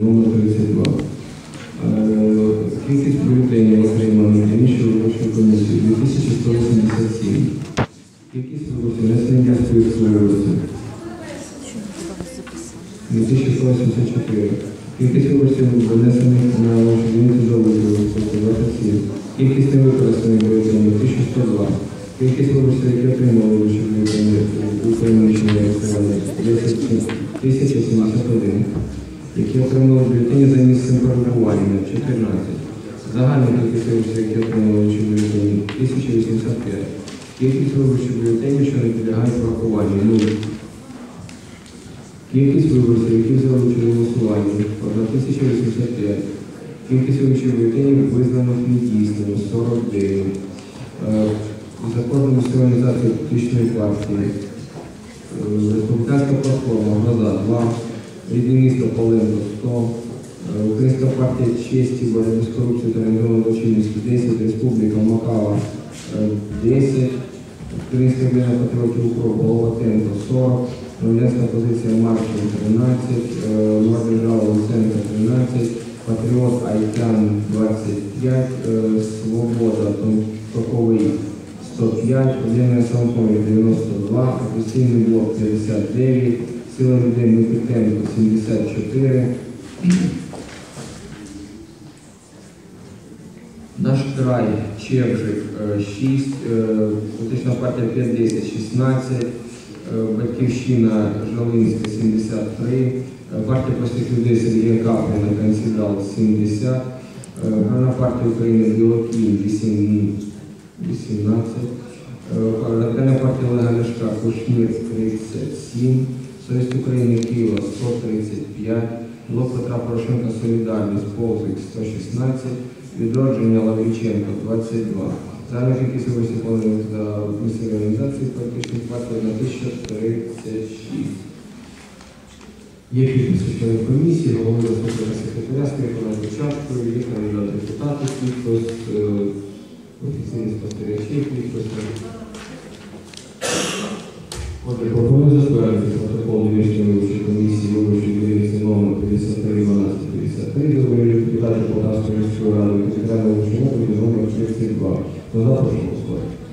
Номер 32. Е, Кількість бюлетенів отримано іншою виборчою комісією 2187. Кількість виборців внесення своїх виборців 2184. Кількість виборців винесених на дільницю за виборів 127. Кількість невикористаних бюлетенів 1102. Кількість виборців, які отримали виборчі бюлетені у приміщенні голосування 1071 які отримали бюлетені за місцем перебування 14. Загальна кількість виборців, які отримали бюлетені 1085. Кількість виборчих бюлетенів, що не підлягають врахуванню 0. Кількість виборців, які взяли голосуванні 1085. Кількість виборчих бюлетенів визнаних недійсними 49. Е, За кожну організацію політичної партії Е, Республіканська платформа «Гроза» 2, Рідне місто Поленко 100, е, Українська партія честі, боротьби з корупцією та регіональної злочинності 10, Республіка Макава е, 10, Українська об'єднання патріотів укроп Головатенко 40, Громадянська позиція 13, е, Нова Луценко 13, Патріот Айтян 25, е, Свобода Токовий 105, об'єднання самопоміч 92, опозиційний блок 59, сила людей Микитенко 74, наш край Чевжик 6, політична партія 510 16, е, Батьківщина Жалинська 73, е, партія простих людей Сергія Капліна Консідал 70, е, Грана партія України Білокінь 8 18. Е, Радикальна партія Олега Ляшка Кушнір 37. Союз України Києва 135. Блок Петра Порошенка Солідарність Повзик 116. Відродження Лавріченко 22. Загальна кількість виборців поданих за місцеві організації політичних партій на 1036. Є підписи членів комісії, голови заступника секретаря, скріпленою початкою, є кандидат депутати, підпис, е, офіційні спостерігачі, підписи. Отже, пропоную затвердити протокол Львівської виборчої комісії виборчої дільниці номер 53 12 53 до виборів депутатів Полтавської міської ради територіального виборчого округу номер 32. Хто за, прошу голосувати.